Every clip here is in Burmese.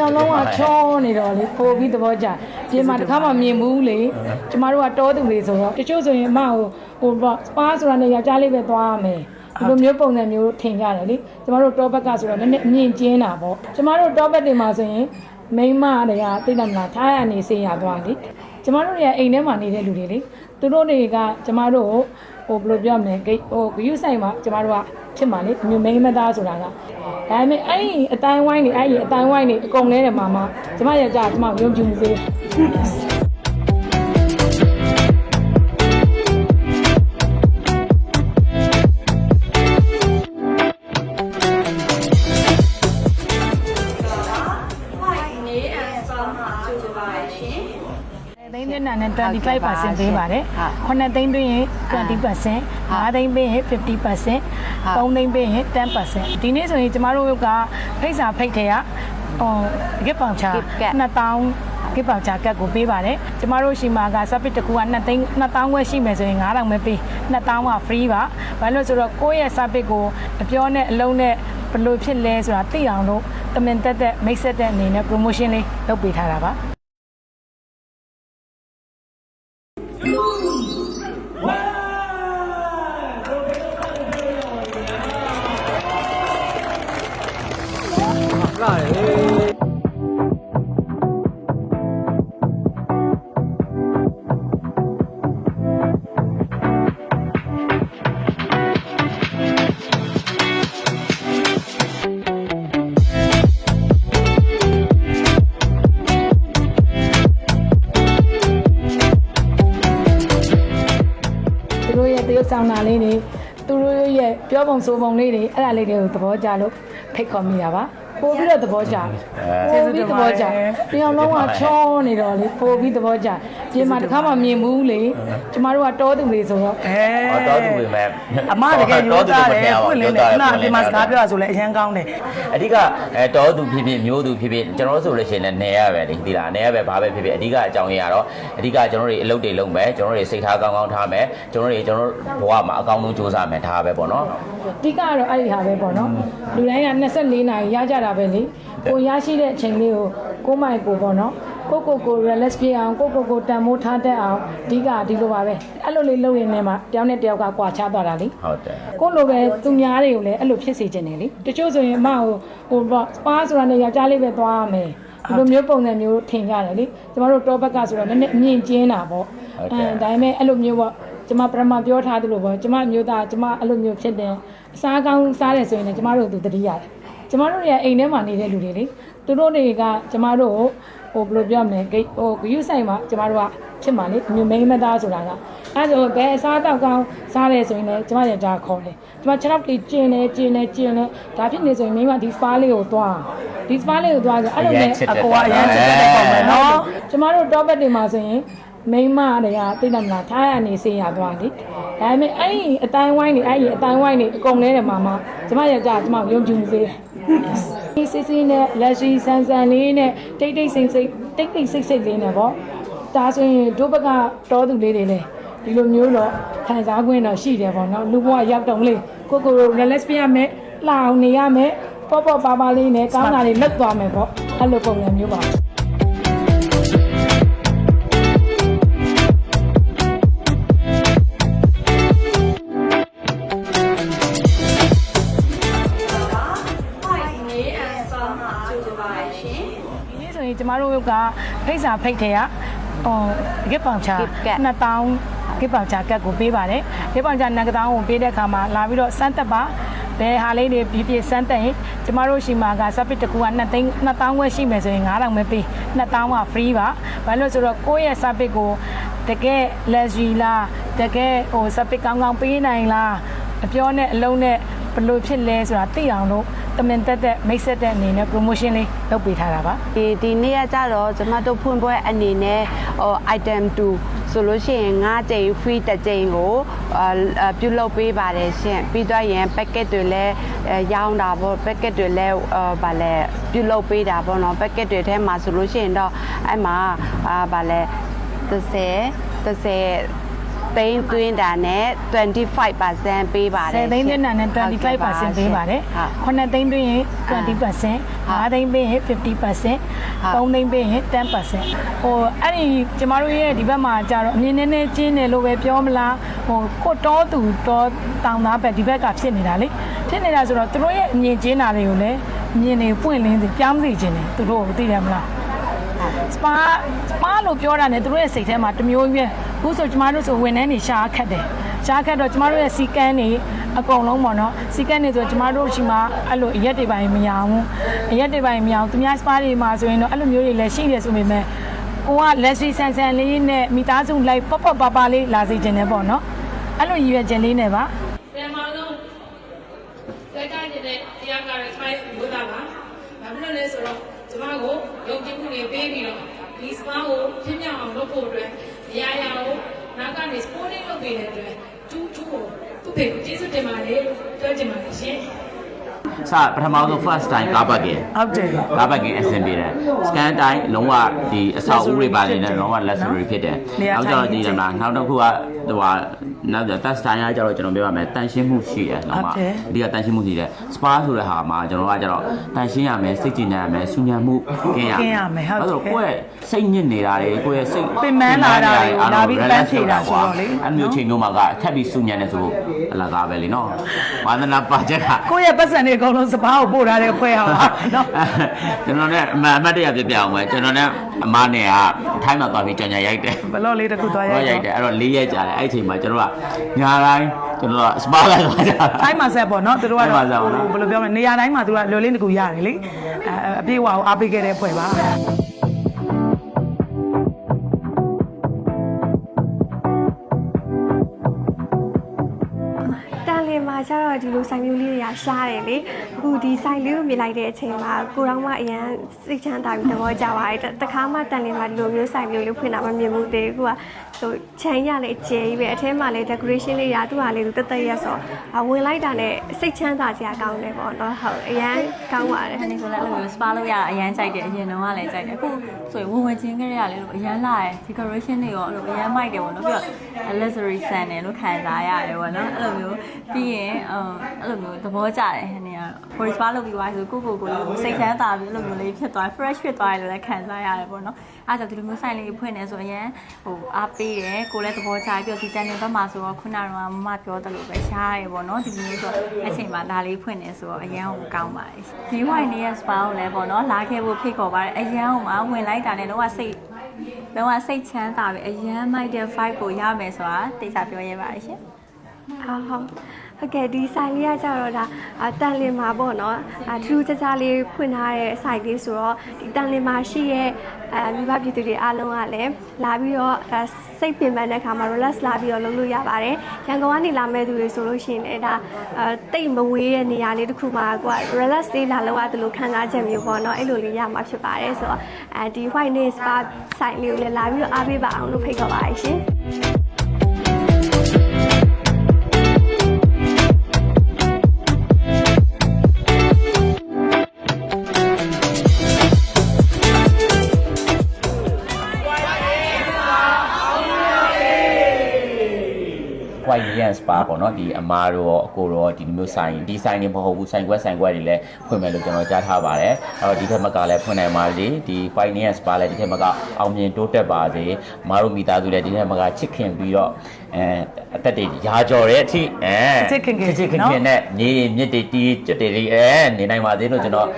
တယောက်လုံးကချောနေတော့လေပို့ပြီးသဘောကျပြင်မှာတစ်ခါမှမြင်ဘူးလေကျမတို့ကတောသူလေးဆိုတော့တချို့ဆိုရင်အမကိုဟိုပေါ့စပါးဆိုတာနဲ့ယောက်ျားလေးပဲသွားရမယ်ဒီလိုမျိုးပုံစံမျိုးထင်ကြတယ်လေကျမတို့တောဘက်ကဆိုတော့နည်းနည်းအမြင့်ကျင်းတာပေါ့ကျမတို့တောဘက်တွေမှာဆိုရင်မိန်းမတွေကသိတယ်မလားထားရနေစေးရသွားလေကျမတို့တွေကအိမ်ထဲမှာနေတဲ့လူတွေလေသူတို့တွေကကျမတို့ကိုဟိုဘယ်လိုပြောမလဲဂိတ်ဟိုဂယုဆိုင်မှာကျမတို့က ဖြစ်မှာလေမျိုးမိန်းမသားဆိုတာကဒါပေမဲ့အဲ့ဒီအတိုင်းဝိုင်းနေအဲ့ဒီအတိုင်းဝိုင်းနေအကုန်လဲတယ်မှာမကျမရဲ့ကြာကျမယုံကြည်မှုသေး သိန်းနဲ့နာနဲ့25%ပေးပါတယ်။ခုနှစ်သိန်းပေးရင်20%၅သိန်းပေးရင်50%၃သိန်းပေးရင်10%ဒီနေ့ဆိုရင်ကျမတို့ကဖိတ်စာဖိတ်ထဲကဟိုဂစ်ပေါင်ချာ2000ဂစ်ပေါင်ချာကတ်ကိုပေးပါတယ်။ကျမတို့ရှိမှာက service တစ်ခုက2သိန်း2000ဝက်ရှိမယ်ဆိုရင်9000ပဲပေး2000က free ပါ။ဘာလို့လဲဆိုတော့ကိုယ့်ရဲ့ service ကိုအပြောနဲ့အလုံးနဲ့ဘယ်လိုဖြစ်လဲဆိုတာသိအောင်လို့တမင်တက်တက်မိတ်ဆက်တဲ့အနေနဲ့ promotion လေးလုပ်ပေးထားတာပါ။ သူတို့ရဲ့တရုပ်ဆောင်တာလေးတွေသူတို့ရဲ့ပြောပုံဆိုပုံလေးတွေအဲ့ဒါလေးတွေကိုသဘောကျလို့ဖိတ်ခေါ်မိတာပါ ပို့ပြီးတော့သဘောကျပို့ပြီးသဘောကျတယောက်လုံးကချောနေတော့လေပို့ပြီးသဘောကျပြင်မှာတစ်ခါမှမြင်ဘူးလေကျမတို့ကတောသူလေးဆိုတော့အဲဟောတော်သူပဲမဲ့အမတကယ်ရိုးသားတယ်ပွင့်လင်းတယ်ခုနအပြင်မှာစကားပြောရဆိုလဲအရန်ကောင်းတယ်အဓိကအဲတော်သူဖြစ်ဖြစ်မျိုးသူဖြစ်ဖြစ်ကျွန်တော်တို့ဆိုလို့ရှိရင်လည်းနေရပဲလေဒီလားနေရပဲဘာပဲဖြစ်ဖြစ်အဓိကအကြောင်းရင်းကတော့အဓိကကျွန်တော်တို့အလုပ်တွေလုပ်မယ်ကျွန်တော်တို့စိတ်ထားကောင်းကောင်းထားမယ်ကျွန်တော်တို့ကျွန်တော်တို့ဘဝမှာအကောင်းဆုံးစူးစမ်းမယ်ဒါပဲပေါ့နော်အဓိကကတော့အဲ့ဒီဟာပဲပေါ့နော်လူတိုင်းက24နာရီရကြတာပဲလေကိုရရှိတဲ့အချိန်လေးကိုကိုမိုက်ကိုပေါ့နော်ကိုကိုကို relax ပြအောင်ကိုကိုကိုတန်မိုးထားတတ်အောင်အဓိကဒီလိုပါပဲအဲ့လိုလေးလုပ်ရင်းနဲ့မှတယောက်နဲ့တယောက်ကကွာခြားသွားတာလေဟုတ်တယ်ကိုလိုပဲသူများတွေကိုလည်းအဲ့လိုဖြစ်စေချင်တယ်လေတချို့ဆိုရင်အမကိုဟိုပေါ့စပါးဆိုတာနဲ့ယောက်ျားလေးပဲသွားရမယ်ဒီလိုမျိုးပုံစံမျိုးထင်ကြတယ်လေကျမတို့တောဘက်ကဆိုတော့နည်းနည်းအမြင့်ကျင်းတာပေါ့အဲဒါပေမဲ့အဲ့လိုမျိုးပေါ့ကျမပရမပြောထားသလိုပေါ့ကျမအမျိုးသားကျမအဲ့လိုမျိုးဖြစ်တယ်အစားကောင်းစားတယ်ဆိုရင်လည်းကျမတို့သူတတိရတယ် ကျမတို့ရဲ့အိမ်ထဲမှာနေတဲ့လူတွေလေသူတို့တွေကကျမတို့ကိုဟိုဘယ်လိုပြောမလဲဂိတ်ဟိုဂယုဆိုင်မှာကျမတို့ကဖြစ်မှာလေမျိုးမိန်းမသားဆိုတာကအဲဆိုဘယ်အစားတောက်ကောင်းစားတယ်ဆိုရင်လည်းကျမရဲ့ကြားခေါ်တယ်ကျမ6လောက်လေးကျင်းနေကျင်းနေကျင်းနေဒါဖြစ်နေဆိုရင်မိန်းမဒီစပါလေးကိုသွားဒီစပါလေးကိုသွားဆိုအဲ့လိုနဲ့အကိုကအရန်ချစ်တဲ့ပုံပဲနော်ကျမတို့တောဘက်တွေမှာဆိုရင် မိန်းမတွေကသိတယ်မလားထားရနေစေးရသွားလေဒါပေမဲ့အဲ့ဒီအတိုင်းဝိုင်းနေအဲ့ဒီအတိုင်းဝိုင်းနေအကုန်လဲတယ်မှာမကျမရဲ့ကြာကျမယုံကြည်မှုသေးတယ်ဒီစစ်စစ်နဲ့လက်ရှိဆန်ဆန်လေးနဲ့တိတ်တိတ်ဆိတ်ဆိတ်တိတ်တိတ်ဆိတ်ဆိတ်လေးနဲ့ပေါ့ဒါဆိုရင်ဒုဘကတောသူလေးတွေလည်းဒီလိုမျိုးတော့ခံစား권တော့ရှိတယ်ပေါ့နော်လူဘဝရောက်တော့လေကိုကိုကို relax ပြရမယ်လှအောင်နေရမယ်ပေါ့ပေါ့ပါပါလေးနဲ့ကောင်းတာလေးလက်သွားမယ်ပေါ့အဲ့လိုပုံစံမျိုးပါ မတို့ကဖိတ်စာဖိတ်ထဲကဟိုဂစ်ပေါင်ချာ2000ဂစ်ပေါင်ချာကတ်ကိုပေးပါတယ်ဂစ်ပေါင်ချာနံကတောင်းကိုပေးတဲ့အခါမှာလာပြီးတော့စမ်းသက်ပါဘယ်ဟာလေးတွေပြပြစမ်းသက်ရင်ကျမတို့ရှိမှာက service တစ်ခုက2သိန်း2000ဝက်ရှိမယ်ဆိုရင်9000ပဲပေး2000က free ပါဘာလို့လဲဆိုတော့ကိုယ့်ရဲ့ service ကိုတကယ် luxury လားတကယ်ဟို service ကောင်းကောင်းပေးနိုင်လားအပြောနဲ့အလုံးနဲ့ဘယ်လိုဖြစ်လဲဆိုတာသိအောင်လို့ တမင်တက်တက်မိတ်ဆက်တဲ့အနေနဲ့ promotion လေးလုပ်ပေးထားတာပါဒီဒီနေ့ကကြတော့ကျမတို့ဖွင့်ပွဲအနေနဲ့ဟို item 2ဆိုလို့ရှိရင်9ကြိမ် free တစ်ကြိမ်ကိုအာအာပြုလုပ်ပေးပါတယ်ရှင်ပြီးတော့ရင် packet တွေလည်းအဲရောင်းတာပေါ့ packet တွေလည်းအာဗာလဲပြုလုပ်ပေးတာပေါ့နော် packet တွေထဲမှာဆိုလို့ရှိရင်တော့အဲ့မှာအာဗာလဲ30 30 သိန်းသွင်းတာနဲ့25%ပေးပါတယ်10သိန်းသွင်းတာနဲ့25%ပေးပါတယ်ဟုတ်9သိန်းသွင်းရင်20% 5သိန်းပေးရင်50% 3သိန်းပေးရင်10%ဟိုအဲ့ဒီကျမတို့ရဲ့ဒီဘက်မှာကြတော့အမြင်နည်းနည်းကျင်းတယ်လို့ပဲပြောမလားဟိုကိုတောသူတောတောင်သားဘက်ဒီဘက်ကဖြစ်နေတာလေဖြစ်နေတာဆိုတော့သူတို့ရဲ့အမြင်ကျင်းတာတွေကိုလည်းအမြင်တွေပွင့်လင်းစေပြောင်းစေခြင်းတယ်သူတို့ကိုသိတယ်မလား စပါစပါလို့ပြောတာ ਨੇ သူတို့ရဲ့စိတ်ထဲမှာတစ်မျိုးကြီးပဲအခုဆိုကျမတို့ဆိုဝန်ထမ်းတွေရှားခတ်တယ်ရှားခတ်တော့ကျမတို့ရဲ့စီကန်းတွေအကုန်လုံးပေါ့နော်စီကန်းတွေဆိုကျမတို့ရှိမှအဲ့လိုအရက်တွေပိုင်းမရအောင်အရက်တွေပိုင်းမရအောင်သူများစပါတွေမှာဆိုရင်တော့အဲ့လိုမျိုးတွေလည်းရှိတယ်ဆိုပေမဲ့ကိုကလက်ရှိဆန်ဆန်လေးနဲ့မိသားစုလိုက်ပပပပလေးလာစေခြင်းနဲ့ပေါ့နော်အဲ့လိုရည်ရွယ်ချက်လေးနဲ့ပါ ပြန်မလို့တိုက်ကနေတဲ့တရားကားရဲ့ခိုင်းဝိတာပါ။ဘာဖြစ်လို့လဲဆိုတော့ ကျမကိုယုံကြည်မှုတွေပေးပြီးတော့ဒီစပါကိုပြင်းပြအောင်လုပ်ဖို့အတွက်အရာရာကိုနောက်ကနေ sporting လုပ်ပေးတဲ့အတွက်တူးတူးကိုသူ့ဖေကိုကျေးဇူးတင်ပါတယ်လို့ပြောချင်ပါတယ်ရှင်။စပထမဆုံး first time ကားပတ်ကင်ဟုတ်တယ်ကားပတ်ကင်အဆင်ပြေတယ် scan တိုင်းလုံးဝဒီအဆောက်အဦတွေပါနေတယ်လုံးဝ luxury ဖြစ်တယ်နေရာနောက်ကျတော့ဒီမှာနောက်တစ်ခုက ဟိုဟာနောက်ကျ test time ကကျတော့ကျွန်တော်ပြောရမယ်တန်ရှင်းမှုရှိတယ်လုံးဝဟုတ်တယ်အဓိကတန်ရှင်းမှုရှိတယ် spa ဆိုတဲ့ဟာမှာကျွန်တော်ကကျတော့တန်ရှင်းရမယ်စိတ်ကြည်နံရမယ်ဆူညံမှုကင်းရကင်းရမယ်ဟုတ်တယ်အဲ့တော့ကိုယ့်ရဲ့စိတ်ညစ်နေတာတွေကိုယ့်ရဲ့စိတ်ပင်ပန်းလာတာတွေကိုလာပြီးပန်းဖြေတာဆိုတော့လေအဲ့လိုမျိုးချိန်မျိုးမှာကထပ်ပြီးဆူညံနေဆိုအလကားပဲလीနော်ဝါသနာပါချက်ကကိုယ့်ရဲ့ပတ်စံတွေအကုန်လုံးစပားကိုပို့ထားတဲ့ဖွဲ့အောင်ပါနော်ကျွန်တော်နဲ့အမအမတ်တရပြပြအောင်ပဲကျွန်တော်နဲ့အမနဲ့ကထိုင်းမှာသွားပြီးကြောင်ညာရိုက်တယ်ဘလော့လေးတစ်ခုသွားတော့ရိုရိုက်က်တတယ်ယ်အဲ့တော့၄ရက်ကြာတယ်အဲ့အချိန်မှာကျွန်တော်ကညာတိုင်းကျွန်တော်ကစပါလိုက်သွားကြတာတိုင်းမှာဆက်ပေါ့နော်သူတို့ကတော့တိုင်းမှာဆက်ပေါ့နော်ဟိုဘယ်လိုပြောမလဲနေရာတိုင်းမှာသူကလွယ်လေးတစ်ခုရတယ်လေအဲအပြေးဝါကိုအားပေးခဲ့တဲ့ဖွဲ့ပါတန်လင်မှာကျတော့ဒီလိုဆိုင်မျိုးလေးတွေကရှားတယ်လေအခုဒီဆိုင်လေးကိုမြင်လိုက်တဲ့အချိန်မှာကိုတော့မှအရန်စိတ်ချမ်းသာပြီးသဘောကျပါတယ်တတခါမှတန်လင်မှာဒီလိုမျိုးဆိုင်မျိုးလေးဖွင့်တာမမြင်ဘူးသေးဘူးအခုက ဟိုချမ်းရလည်းအကျယ်ကြီးပဲအထဲမှာလည်း decoration လေးရာသူ့ဟာလေးသူတက်တက်ရက်ဆိုအဝင်လိုက်တာနဲ့စိတ်ချမ်းသာစရာကောင်းတယ်ပေါ့နော်ဟုတ်အရန်ကောင်းပါတယ်ဟန်နေဆိုလည်းအဲ့လိုမျိုး spa လုပ်ရတာအရန်ကြိုက်တယ်အရင်တော့ကလည်းကြိုက်တယ်အခုဆိုရင်ဝင်ဝင်ချင်းကလေးကလည်းလို့အရန်လာတယ် decoration တွေရောအဲ့လိုအရန်မိုက်တယ်ပေါ့နော်ပြီးတော့ luxury ဆန်တယ်လို့ခံစားရတယ်ပေါ့နော်အဲ့လိုမျိုးပြီးရင်အဲ့လိုမျိုးသဘောကျတယ်ဟန်နေ က body spa လုပ်ပြီးသွားဆိုကိုကိုကိုလေးစိတ်ချမ်းသာပြီးအဲ့လိုမျိုးလေးဖြစ်သွား fresh ဖြစ်သွားတယ်လို့လည်းခံစားရတယ်ပေါ့နော်အားကြောင့်ဒီလိုမျိုးဆိုင်လေးဖွင့်နေဆိုရင်ဟိုအားပေးတယ်ကိုလည်းသဘောကျပြီးတော့ဒီတန်နေဘက်မှာဆိုတော့ခုနကတော့မမပြောတယ်လို့ပဲရှားရပေါ့နော်ဒီမျိုးဆိုအချိန်မှာဒါလေးဖွင့်နေဆိုတော့အရန်ကိုကောင်းပါတယ်ဒီ wine နေရဲ့ spa ကိုလည်းပေါ့နော်လာခဲ့ဖို့ဖိတ်ခေါ်ပါတယ်အရန်ကိုမှဝင်လိုက်တာနဲ့တော့စိတ်တော့စိတ်ချမ်းသာပြီအရန်မိုက်တဲ့ vibe ကိုရမယ်ဆိုတာတိကျပြောရဲပါတယ်ရှင်ဟုတ်ဟုတ် ဟုတ်ကဲ့ဒီဆိုင်လေးကကြတော့ဒါအတန်လင်မှာပေါ့နော်အထူးခြားခြားလေးဖွင့်ထားတဲ့ဆိုင်လေးဆိုတော့ဒီတန်လင်မှာရှိရဲ့အဲမိဘပြည်သူတွေအားလုံးကလည်းလာပြီးတော့အဲစိတ်ပင်ပန်းတဲ့ခါမှာ relax လာပြီးတော့လုပ်လို့ရပါတယ်ရန်ကုန်ကနေလာမဲ့သူတွေဆိုလို့ရှိရင်လည်းဒါအဲတိတ်မဝေးတဲ့နေရာလေးတစ်ခုမှာကိုက relax လေးလာလောက်ရတယ်လို့ခံစားချက်မျိုးပေါ့နော်အဲ့လိုလေးရမှာဖြစ်ပါတယ်ဆိုတော့အဲဒီ white nail spa ဆိုင်လေးကိုလည်းလာပြီးတော့အားပေးပါအောင်လို့ဖိတ်ခေါ်ပါတယ်ရှင် white lion spa ပေါ့နော်ဒီအမားတို့ရောအကိုရောဒီလိုမျိုးဆိုင်ဒီဆိုင်တွေမဟုတ်ဘူးဆိုင်ကွက်ဆိုင်ကွက်တွေလည်းဖွင့်မယ်လို့ကျွန်တော်ကြားထားပါတယ်အဲ့တော့ဒီထက်မကလည်းဖွင့်နိုင်ပါလေဒီ white lion spa လည်းဒီထက်မကအောင်မြင်တိုးတက်ပါစေအမားတို့မိသားစုလည်းဒီထက်မကချစ်ခင်ပြီးတော့အဲအသက်တွေရာကြော်တဲ့အထိအဲချစ်ခင်ခင်ချစ်ခင်နော်ခင်နဲ့ညီမြစ်တွေတီးကျွတ်တွေလေးအဲနေနိုင်ပါသေးလို့ကျွန်တော်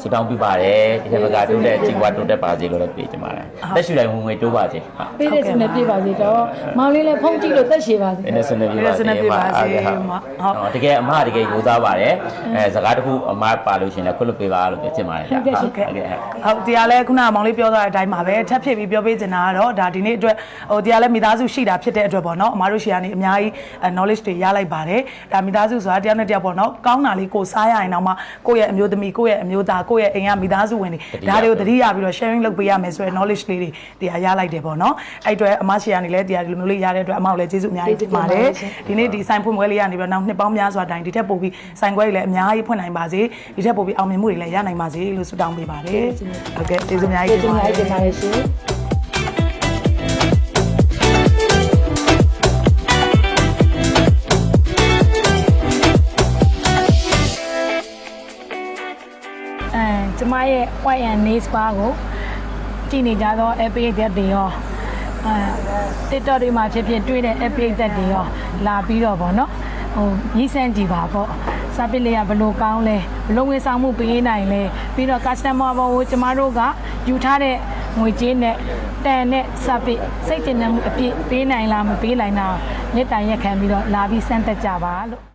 ဆုတောင်းပြပါတယ်ဒီထက်မကတိုးတက်ကြီးပွားတိုးတက်ပါစေလို့လည်းပြေချင်ပါတယ်တက်ရှူတိုင်းဝင်ဝင်တိုးပါစေဟုတ်ပေးတဲ့ဆုနဲ့ပြပါစေတော့မောင်လေးလည်းဖုန်းကြည့်လို့သက်ရှည်ပါစေအဲ့ဒါစနေပြပါစေအဲ့ဒါစနေပြပါစေဟုတ်ဟုတ်ဟုတ်တကယ်အမတကယ်ရိုးသားပါတယ်အဲစကားတစ်ခုအမပါလို့ရှရင်လည်းခွတ်လွတ်ပေးပါလို့ပြောချင်ပါတယ်ဗျာဟုတ်ကဲ့ဟုတ်တရားလဲခုနကမောင်လေးပြောသွားတဲ့အတိုင်းပါပဲထပ်ဖြစ်ပြီးပြောပေးချင်တာကတော့ဒါဒီနေ့အတွက်ဟိုတရားလဲမိသားစုရှိတာဖြစ်တဲ့အတွက်ပေါ့နော်အမားတို့ရှိရနေအများကြီး knowledge တွေရလိုက်ပါတယ်ဒါမိသားစုဆိုတာတရားနဲ့တရားပေါ့နော်ကောင်းတာလေးကိုစားရရင်တော့မှကိုယ့်ရဲ့အမျိုးသမီးကိုယ့်ရဲ့အမျိုးသားကိုယ့်ရဲ့အိမ်ကမိသားစုဝင်တွေဒါတွေကိုတတိယပြီးတော့ sharing လုပ်ပေးရမယ်ဆိုရယ် knowledge လေးတွေတရားရလိုက်တယ်ပေါ့နော်အဲ့အတွက်အမရှိရနေလဲတရားဒီလိုမျိုးလေးရတဲ့အတွက်အမကိုလည်းကျေးဇူးအများကြီးတင်ပါတယ်ဒီနေ့ဒီဆိုင်ဖွင့်ပွဲလေးရနေပြီးတော့နောက်နှစ်ပေါင်းများစွာတိုင်ဒီထက်ပိုပြီးဆိုင်ခွဲတွေလည်းအများကြီးဖွင့်နိုင်ပါစေဒီထက်ပိုပြီးအောင်မြင်မှုတွေလည်းရနိုင်ပါစေလို့ဆုတောင်းပေးပါတယ်ဟုတ်ကဲ့ကျေးဇူးအများကြီးကျေးတင်ဇူးပါများတယ်တင်ပါတယ်ရှင် ရဲ့ white and nail spa ကိုကြည့်နေကြသော epic သက်တွေရောအဲ TikTok တွေမှာဖြစ်ဖြစ်တွေ့တဲ့ epic သက်တွေရောလာပြီးတော့ဗောနော်ဟိုညီးစမ်းကြည့်ပါပေါ့စာပစ်လေးကဘလို့ကောင်းလဲဘလို့ဝင်ဆောင်မှုပေးနိုင်လဲပြီးတော့ customer ဘောကိုကျမတို့ကယူထားတဲ့ငွေကြေးနဲ့တန်နဲ့စာပစ်စိတ်ကျဉ်မှုအပြည့်ပေးနိုင်လားမပေးနိုင်တာမေတ္တာရက်ခံပြီးတော့လာပြီးစမ်းသက်ကြပါလို့